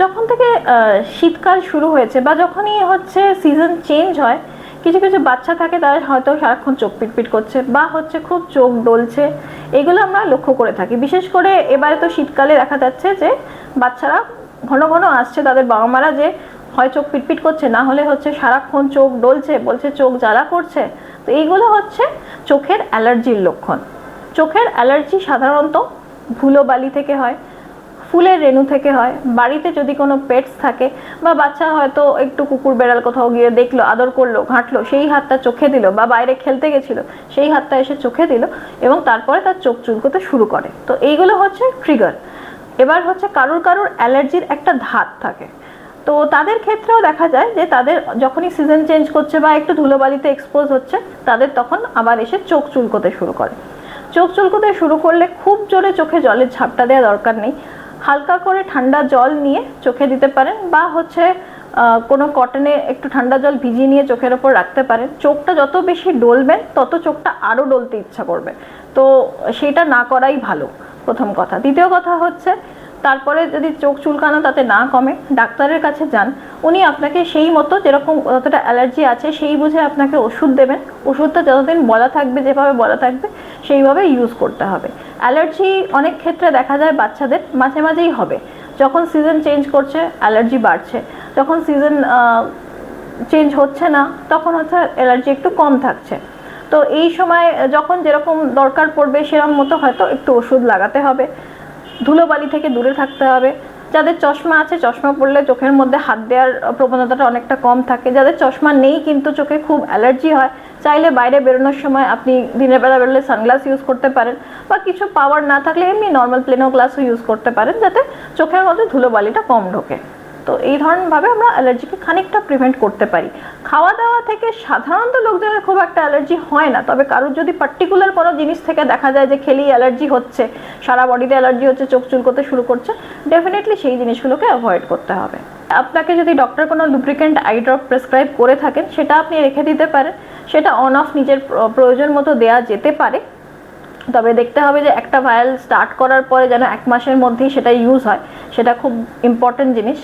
যখন থেকে শীতকাল শুরু হয়েছে বা যখনই হচ্ছে সিজন চেঞ্জ হয়, কিছু কিছু বাচ্চা থাকে তারা হয়তো সারাক্ষণ চোখ পিটপিট করছে বা হচ্ছে খুব চোখ ডলছে। এগুলো আমরা লক্ষ্য করে থাকি। বিশেষ করে এবারে তো শীতকালে দেখা যাচ্ছে যে বাচ্চারা ঘন ঘন আসছে তাদের বাবা মারা যে হয় চোখ পিটপিট করছে, না হলে হচ্ছে সারাক্ষণ চোখ ডলছে, বলছে চোখ জ্বালা করছে। তো এইগুলো হচ্ছে চোখের অ্যালার্জির লক্ষণ। চোখের অ্যালার্জি সাধারণত ধুলোবালি থেকে হয় ফুলের রেণু থেকে হয়। বাড়িতে যদি কোনো পেটস থাকে বা বাচ্চা হয়তো একটু কুকুর বেড়াল কোথাও গিয়ে দেখল, আদর করল, ঘাঁটলো, সেই হাতটা চোখে দিল বা বাইরে খেলতে গেছিল, সেই হাতটা এসে চোখে দিল এবং তারপরে তার চোখ চুলকোতে শুরু করে। তো এইগুলো হচ্ছে ট্রিগার এবার হচ্ছে কারুর কারুর অ্যালার্জির একটা ধাত থাকে। তো তাদের ক্ষেত্রেও দেখা যায় যে তাদের যখনই সিজন চেঞ্জ করছে বা একটু ধুলোবালিতে এক্সপোজ হচ্ছে, তাদের তখন আবার এসে চোখ চুলকোতে শুরু করে। চোখ চুলকোতে শুরু করলে খুব জোরে চোখে জলের ঝাপটা দেওয়া দরকার নেই। হালকা করে ঠান্ডা জল নিয়ে চোখে দিতে পারেন বা হচ্ছে কোনো কটনে একটু ঠান্ডা জল ভিজিয়ে নিয়ে চোখের ওপর রাখতে পারেন। চোখটা যত বেশি ডলবেন, তত চোখটা আরও ডলতে ইচ্ছা করবে। তো সেটা না করাই ভালো, প্রথম কথা। দ্বিতীয় কথা হচ্ছে, তারপরে যদি চোখ চুলকানো তাতে না কমে, ডাক্তারের কাছে যান। উনি আপনাকে সেই মতো যেরকম যতটা অ্যালার্জি আছে, সেই বুঝে আপনাকে ওষুধ দেবেন। ওষুধটা যতদিন বলা থাকবে, যেভাবে বলা থাকবে, সেইভাবে ইউজ করতে হবে। অ্যালার্জি অনেক ক্ষেত্রে দেখা যায় বাচ্চাদের মাঝে মাঝেই হবে। যখন সিজন চেঞ্জ করছে, অ্যালার্জি বাড়ছে। যখন সিজন চেঞ্জ হচ্ছে না, তখন হচ্ছে অ্যালার্জি একটু কম থাকছে। তো এই সময় যখন যেরকম দরকার পড়বে সেরকম মতো হয়তো একটু ওষুধ লাগাতে হবে। ধুলোবালি থেকে দূরে থাকতে হবে। যাদের চশমা আছে, চশমা পড়লে চোখের মধ্যে হাত দেওয়ার প্রবণতাটা অনেকটা কম থাকে। যাদের চশমা নেই কিন্তু চোখে খুব অ্যালার্জি হয় চাইলে বাইরে বেরোনোর সময় আপনি দিনের বেলা বেরোলে সানগ্লাস ইউজ করতে পারেন বা কিছু পাওয়ার না থাকলে এমনি নর্মাল প্লেনো গ্লাসও ইউজ করতে পারেন যাতে চোখের মধ্যে ধুলোবালিটা কম ঢোকে। তো এই ধরনভাবে আমরা অ্যালার্জিকে খানিকটা প্রিভেন্ট করতে পারি। খাওয়া দাওয়া থেকে সাধারণত লোকজনের খুব একটা অ্যালার্জি হয় না, তবে কারোর যদি পার্টিকুলার কোনো জিনিস থেকে দেখা যায় যে খেলেই অ্যালার্জি হচ্ছে, সারা বডিতে অ্যালার্জি হচ্ছে, চোখ চুলকোতে শুরু করছে ডেফিনেটলি সেই জিনিসগুলোকে অ্যাভয়েড করতে হবে। আপনাকে যদি ডক্টর কোনো লুব্রিকেন্ট আই ড্রপ প্রেসক্রাইব করে থাকেন, সেটা আপনি রেখে দিতে পারেন। সেটা অন অফ নিজের প্রয়োজন মতো দেওয়া যেতে পারে। তবে দেখতে হবে যে একটা ভায়াল স্টার্ট করার পরে যেন এক মাসের মধ্যেই সেটা ইউজ হয়। সেটা খুব ইম্পর্টেন্ট জিনিস।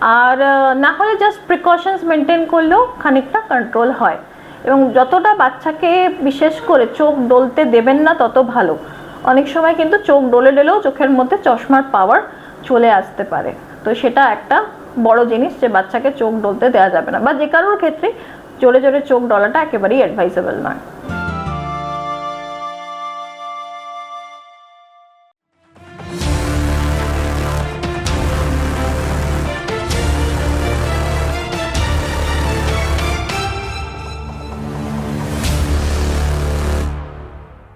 আর না হলে জাস্ট প্রিকশনস মেনটেন করলেও খানিকটা কন্ট্রোল হয়। এবং যতটা বাচ্চাকে বিশেষ করে চোখ ডলতে দেবেন না, তত ভালো। অনেক সময় কিন্তু চোখ ডলে ডলেও চোখের মধ্যে চশমার পাওয়ার চলে আসতে পারে। তো সেটা একটা বড় জিনিস যে বাচ্চাকে চোখ ডলতে দেওয়া যাবে না। বা যে কারোর ক্ষেত্রে জোরে জোরে চোখ ডলাটা একেবারেই অ্যাডভাইসেবল নয়।